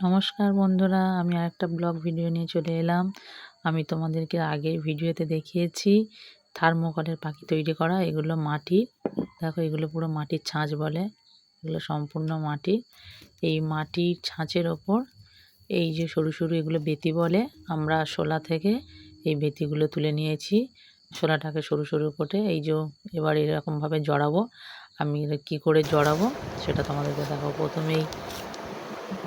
নমস্কার বন্ধুরা, আমি আরেকটা ব্লগ ভিডিও নিয়ে চলে এলাম। আমি তোমাদেরকে আগের ভিডিওতে দেখিয়েছি, থার্মোকলের পাখি তৈরি করা, এগুলো মাটি। দেখো, এগুলো পুরো মাটির ছাঁচ বলে, এগুলো সম্পূর্ণ মাটি। এই মাটির ছাঁচের ওপর এই যে সরু সরু এগুলো বেতি বলে, আমরা শোলা থেকে এই বেতিগুলো তুলে নিয়েছি। শোলাটাকে সরু সরু করে এই যে এবার এরকমভাবে জড়াবো। আমি কি করে জড়াবো, সেটা তোমাদেরকে দেখো প্রথমেই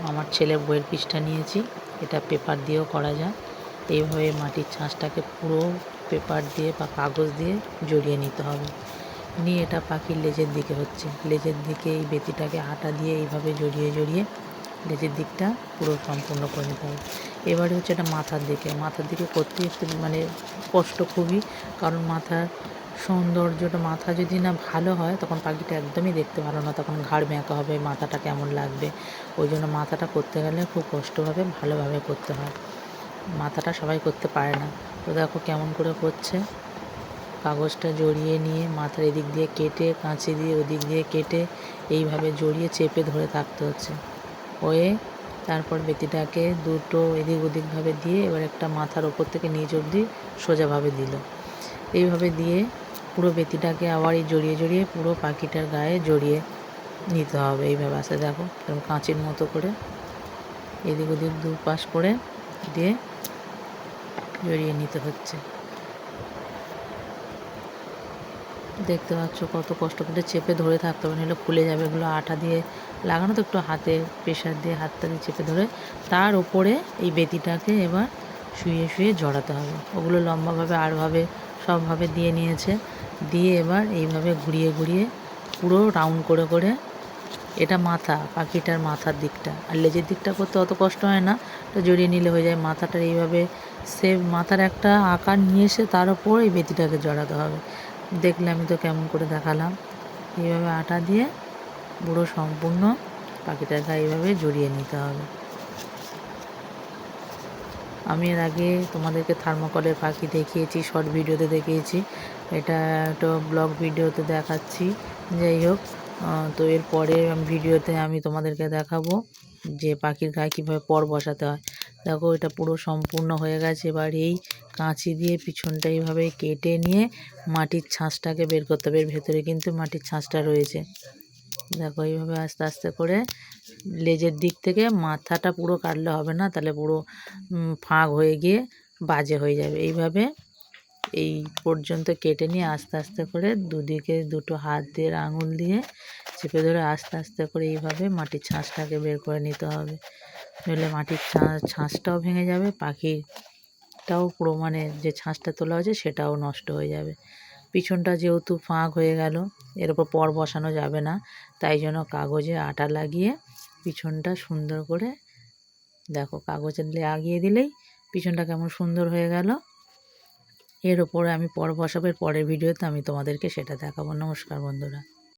আমার ছেলের বইয়ের পিসটা নিয়েছি, এটা পেপার দিয়েও করা যায়। এইভাবে মাটির ছাঁচটাকে পুরো পেপার দিয়ে বা কাগজ দিয়ে জড়িয়ে নিতে হবে। নিয়ে এটা পাখির লেজের দিকে হচ্ছে। লেজের দিকে এই বেতিটাকে আটা দিয়ে এইভাবে জড়িয়ে জড়িয়ে লেজের দিকটা পুরো সম্পূর্ণ করে নিতে হবে। এবারে হচ্ছে এটা মাথার দিকে। মাথার দিকে করতে মানে কষ্ট খুবই, কারণ মাথার সৌন্দর্যটা, মাথা যদি না ভালো হয়, তখন পাখিটা একদমই দেখতে ভালো না। তখন ঘাড় ব্যাঁকা হবে, মাথাটা কেমন লাগবে? ওই জন্য মাথাটা করতে গেলে খুব কষ্ট হবে ভালোভাবে করতে হয়। মাথাটা সবাই করতে পারে না। তো দেখো কেমন করে করছে। কাগজটা জড়িয়ে নিয়ে মাথার এদিক দিয়ে কেটে, কাঁচি দিয়ে ওদিক দিয়ে কেটে, এইভাবে জড়িয়ে চেপে ধরে থাকতে হচ্ছে। হয়ে তারপর বেতিটাকে দুটো এদিক ওদিকভাবে দিয়ে এবার একটা মাথার ওপর থেকে নিচ অবধি সোজাভাবে দিল। এইভাবে দিয়ে পুরো বেতিটাকে আবার এই জড়িয়ে জড়িয়ে পুরো পাখিটার গায়ে জড়িয়ে নিতে হবে। এইভাবে আসে দেখো, এরকম কাঁচের মতো করে এদিক ওদিক দু পাশ করে দিয়ে জড়িয়ে নিতে হচ্ছে। দেখতে পাচ্ছ কত কষ্ট করে চেপে ধরে থাকতে হবে, নাহলে খুলে যাবে এগুলো আঠা দিয়ে লাগানো তো একটু হাতে প্রেশার দিয়ে হাতটা দিয়ে চেপে ধরে তার উপরে এই বেতিটাকে এবার শুয়ে শুয়ে জড়াতে হবে। ওগুলো লম্বাভাবে, আরভাবে সবভাবে দিয়ে নিয়েছে। দিয়ে এবার এইভাবে ঘুরিয়ে ঘুরিয়ে পুরো রাউন্ড করে করে এটা মাথা, পাখিটার মাথার দিকটা। আর লেজের দিকটা করতে অত কষ্ট হয় না তো জড়িয়ে নিলে হয়ে যায়। মাথাটার এইভাবে সে মাথার একটা আকার নিয়ে এসে তার ওপর এই বেতিটাকে জড়াতে হবে। দেখলে আমি তো কেমন করে দেখালাম। এইভাবে আটা দিয়ে পুরো সম্পূর্ণ পাখিটাকে এইভাবে জড়িয়ে নিতে হবে। আমি এর আগে তোমাদেরকে থার্মোকলের পাখি দেখিয়েছি শর্ট ভিডিওতে দেখিয়েছি। এটা একটা ব্লগ ভিডিওতে দেখাচ্ছি। যাই হোক তো এর পরে ভিডিওতে আমি তোমাদেরকে দেখাবো যে পাখির গায়ে কীভাবে পর বসাতে হয়। দেখো, এটা পুরো সম্পূর্ণ হয়ে গেছে। এবার এই কাঁচি দিয়ে পিছনটা এইভাবে কেটে নিয়ে মাটির ছাঁচটাকে বের করতে হবে। এর ভেতরে কিন্তু মাটির ছাঁচটা রয়েছে। দেখো, এইভাবে আস্তে আস্তে করে লেজের দিক থেকে মাথাটা পুরো কাটলে হবে না, তাহলে পুরো ফাঁক হয়ে গিয়ে বাজে হয়ে যাবে। এইভাবে এই পর্যন্ত কেটে নিয়ে আস্তে আস্তে করে দুদিকে দুটো হাত দিয়ে আঙুল দিয়ে চেপে ধরে আস্তে আস্তে করে এইভাবে মাটির ছাঁচটাকে বের করে নিতে হবে। নইলে মাটির ছাঁচটাও ভেঙে যাবে পাখিরটাও পুরো মানে যে ছাঁচটা তোলা হয়েছে সেটাও নষ্ট হয়ে যাবে। পিছনটা যেহেতু ফাঁক হয়ে গেল, এর ওপর পর বসানো যাবে না, তাই জন্য কাগজে আটা লাগিয়ে পিছনটা সুন্দর করে, দেখো কাগজে লাগিয়ে দিলেই পিছনটা কেমন সুন্দর হয়ে গেল। এর ওপরে আমি পর বসাবের পরের ভিডিওতে আমি তোমাদেরকে সেটা দেখাবো। নমস্কার বন্ধুরা।